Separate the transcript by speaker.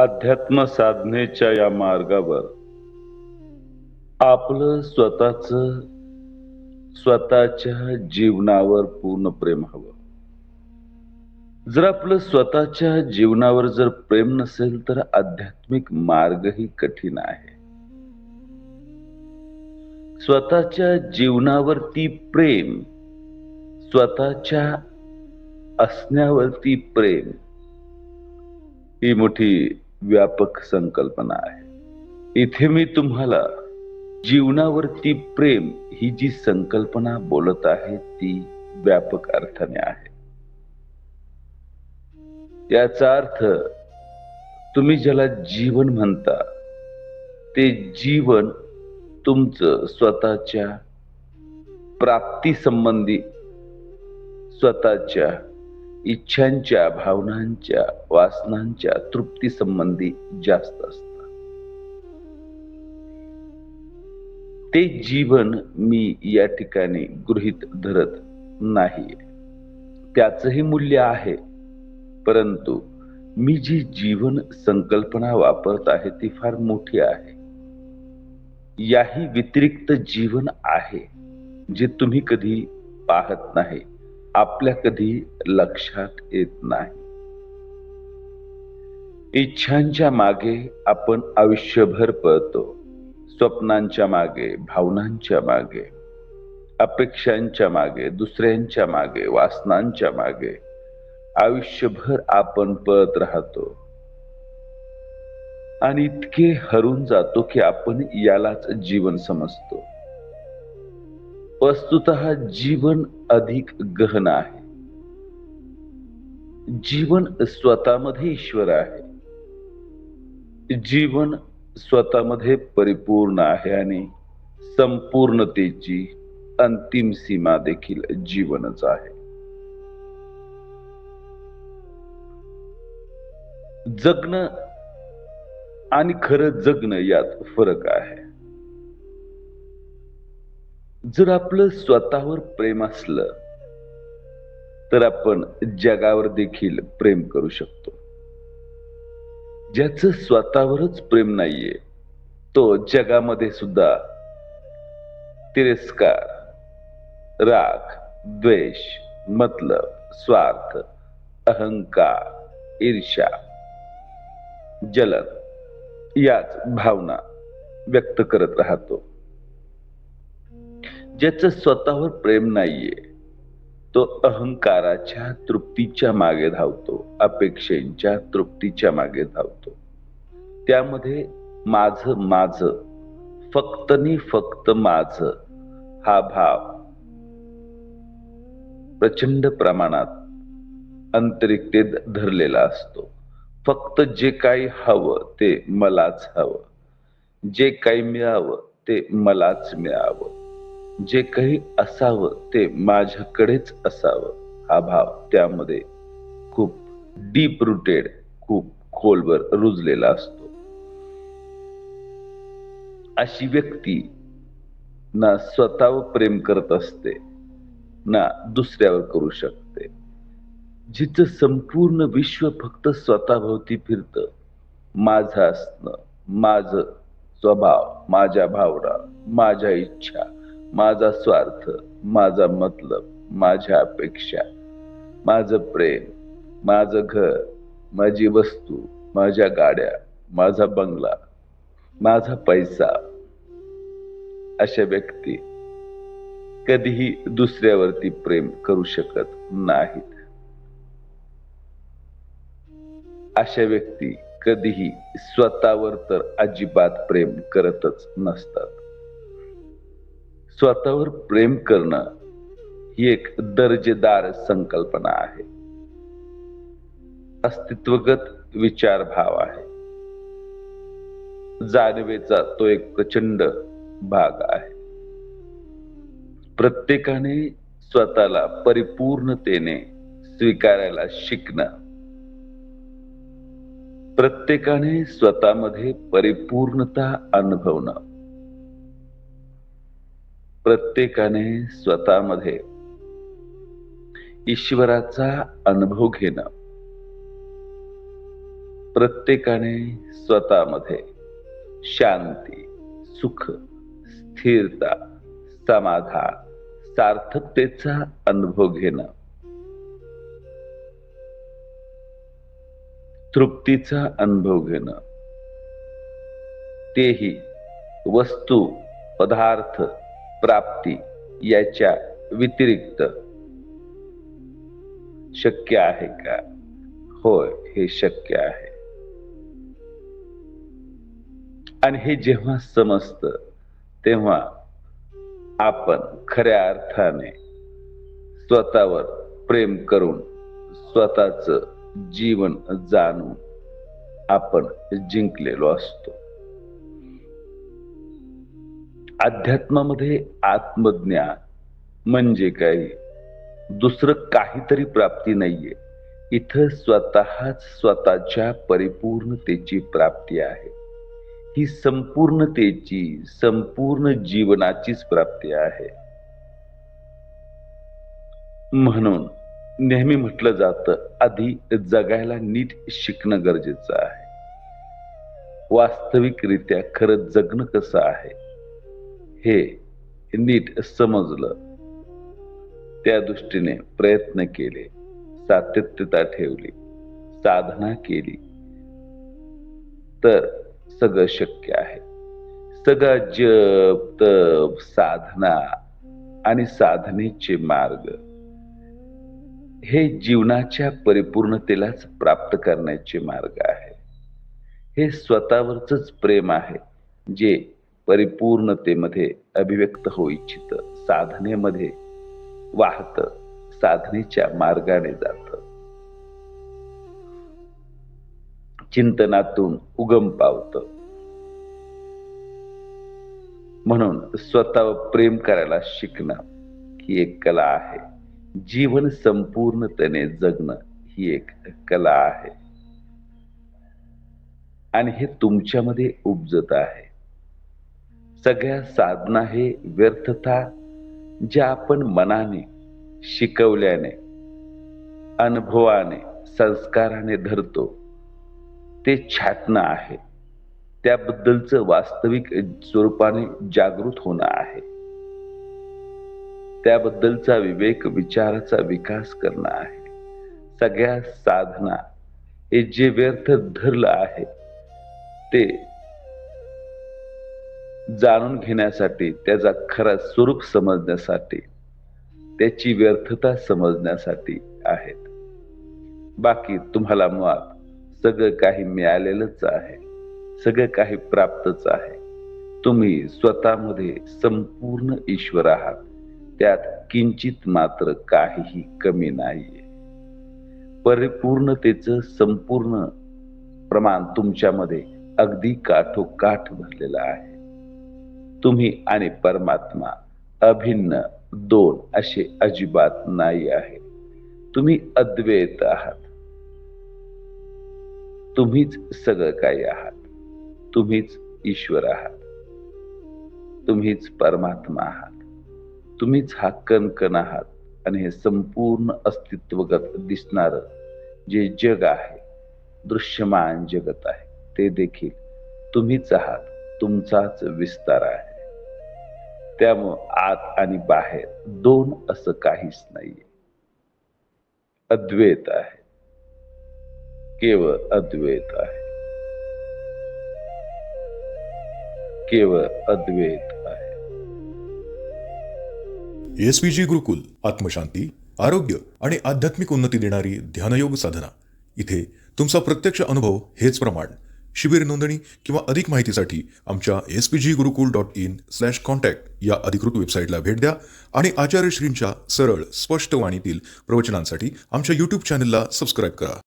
Speaker 1: अध्यात्म साधनेच्या या मार्गावर. आपलं स्वतःच स्वतःच्या जीवनावर पूर्ण प्रेम हवं. जर आपलं स्वतःच्या जीवनावर जर प्रेम नसेल तर आध्यात्मिक मार्गही कठीण आहे. स्वतःच्या जीवनावरती प्रेम स्वतःच्या असण्यावरती प्रेम ही मोठी व्यापक संकल्पना आहे. इथे मी तुम्हाला जीवनावरती प्रेम ही जी संकल्पना बोलत आहे ती व्यापक अर्थाने आहे. याचा अर्थ तुम्ही ज्याला जीवन म्हणता ते जीवन तुमचं स्वतःच्या प्राप्ती संबंधी स्वतःच्या इच्छांच्या भावनांच्या वासनांच्या तृप्ती संबंधी जास्त असत ते जीवन मी या ठिकाणी गृहित धरत नाही त्याचही मूल्य आहे. परंतु मी जी जीवन संकल्पना वापरत आहे ती फार मोठी आहे. याही व्यतिरिक्त जीवन आहे जे तुम्ही कधी पाहत नाही. आपल्या कधी लक्षात येत नाही. इच्छांच्या मागे आपण आयुष्यभर पळतो. स्वप्नांच्या मागे भावनांच्या मागे अपेक्षांच्या मागे दुसऱ्यांच्या मागे वासनांच्या मागे आयुष्यभर आपण पळत राहतो. आणि इतके हरून जातो की आपण यालाच जीवन समजतो. वस्तुत जीवन अधिक गहन आहे. जीवन स्वतःमध्ये ईश्वर आहे. जीवन स्वतःमध्ये परिपूर्ण आहे आणि संपूर्णतेची अंतिम सीमा देखील जीवनच आहे. जगणं आणि खरं जगणं यात फरक आहे. जर आपलं स्वतःवर प्रेम असलं तर आपण जगावर देखील प्रेम करू शकतो. ज्याचं स्वतःवरच प्रेम नाहीये तो जगामध्ये सुद्धा तिरस्कार राग द्वेष मतलब स्वार्थ अहंकार ईर्षा जलन याच भावना व्यक्त करत राहतो. ज्याचं स्वतःवर प्रेम नाहीये तो अहंकाराच्या तृप्तीच्या मागे धावतो अपेक्षेच्या तृप्तीच्या मागे धावतो. त्यामध्ये माझ माझ फक्त नि फक्त माझ हा भाव प्रचंड प्रमाणात अंतरिक्तेत धरलेला असतो. फक्त जे काही हवं ते मलाच हवं. जे काही मिळावं ते मलाच मिळावं. जे काही असावं ते माझ्याकडेच असावं. हा भाव त्यामध्ये खूप डीप रुटेड खूप खोलवर रुजलेला असतो. अशी व्यक्ती ना स्वतःवर प्रेम करत असते ना दुसऱ्यावर करू शकते. जिचं संपूर्ण विश्व फक्त स्वतःभोवती फिरतं माझं असणं माझं स्वभाव माझ्या भावना माझ्या इच्छा माझा स्वार्थ माझा मतलब माझ्या अपेक्षा माझं प्रेम माझं घर माझी वस्तू माझ्या गाड्या माझा बंगला माझा पैसा अशा व्यक्ती कधीही दुसऱ्यावरती प्रेम करू शकत नाहीत. अशा व्यक्ती कधीही स्वतःवर तर अजिबात प्रेम करतच नसतात. स्वतःवर प्रेम करणं ही एक दर्जेदार संकल्पना आहे. अस्तित्वगत विचारभाव आहे. जाणवेचा तो एक प्रचंड भाग आहे. प्रत्येकाने स्वतःला परिपूर्णतेने स्वीकारायला शिकणं. प्रत्येकाने स्वतःमध्ये परिपूर्णता अनुभवणं. प्रत्येकाने स्वतःमध्ये ईश्वराचा अनुभव घेणं. प्रत्येकाने स्वतःमध्ये शांती सुख स्थिरता समाधान सार्थकतेचा अनुभव घेणं. तृप्तीचा अनुभव घेणं. तेही वस्तू पदार्थ प्राप्ती याच्या व्यतिरिक्त. शक्य आहे का? होय हे शक्य आहे. आणि हे जेव्हा समजतं तेव्हा आपण खऱ्या अर्थाने स्वतःवर प्रेम करून स्वतःच जीवन जाणून आपण जिंकलेलो असतो. अध्यात्मामध्ये आत्मज्ञान म्हणजे काही दुसरं काहीतरी प्राप्ती नाहीये. इथं स्वतःच स्वतःच्या परिपूर्णतेची प्राप्ती आहे. ही संपूर्णतेची संपूर्ण जीवनाचीच प्राप्ती आहे. म्हणून नेहमी म्हटलं जातं आधी जगायला नीट शिकणं गरजेचं आहे. वास्तविकरित्या खरं जगणं कसं आहे? हे नीट समजलं. त्या दृष्टीने प्रयत्न केले. सातत्यता ठेवली. साधना केली. तर सगळं शक्य आहे. सगळं जप तप साधना आणि साधनेचे मार्ग हे जीवनाच्या परिपूर्णतेलाच प्राप्त करण्याचे मार्ग आहे. हे स्वतःवरच प्रेम आहे जे परिपूर्णतेमध्ये अभिव्यक्त होऊ इच्छित. साधनेमध्ये वाहत. साधनेच्या मार्गाने जात. चिंतनातून उगम पावत. म्हणून स्वतःवर प्रेम करायला शिकणं ही एक कला आहे. जीवन संपूर्णतेने जगणं ही एक कला आहे. आणि हे तुमच्यामध्ये उपजत आहे. सगळ्या साधना हे व्यर्थता ज्या आपण मनाने शिकवल्याने अनुभवाने संस्काराने धरतो ते छाटणं आहे. त्याबद्दलचं वास्तविक स्वरूपाने जागृत होणं आहे. त्याबद्दलचा विवेक विचाराचा विकास करणं आहे. सगळ्या साधना हे जे व्यर्थ धरलं आहे ते जाणून घेण्यासाठी त्याचा खरा स्वरूप समजण्यासाठी त्याची व्यर्थता समजण्यासाठी आहेत. बाकी तुम्हाला मुळात सगळं काही मिळालेलंच आहे सगळं काही प्राप्तच आहे. तुम्ही स्वतःमध्ये संपूर्ण ईश्वर आहात त्यात किंचित मात्र काहीही कमी नाहीये. परिपूर्णतेचं संपूर्ण प्रमाण तुमच्यामध्ये अगदी काठोकाठ भरलेलं आहे. तुम्ही आणि परमात्मा अभिन्न दोन असे अजिबात नाही आहे. तुम्ही अद्वैत आहात. तुम्हीच सगळं काही आहात. तुम्हीच ईश्वर आहात. तुम्हीच परमात्मा आहात. तुम्हीच हा कणकण आहात आणि हे संपूर्ण अस्तित्वगत दिसणार जे जग आहे दृश्यमान जगत आहे ते देखील तुम्हीच आहात. तुमचाच विस्तार आहे. त्यामुळं आत आणि बाहेर दोन असं काहीच नाहीये. अद्वैत आहे. केवळ अद्वैत आहे. केवळ अद्वैत आहे.
Speaker 2: एस जी गुरुकुल आत्मशांती आरोग्य आणि आध्यात्मिक उन्नती देणारी ध्यानयोग साधना. इथे तुमचा प्रत्यक्ष अनुभव हेच प्रमाण. शिबिर नोंदणी किंवा अधिक माहितीसाठी आमच्या S P G Gurukul dot in slash contact या अधिकृत वेबसाईटला भेट द्या आणि आचार्यश्रींच्या सरळ स्पष्ट वाणीतील प्रवचनांसाठी आमच्या यूट्यूब चॅनलला सबस्क्राईब करा.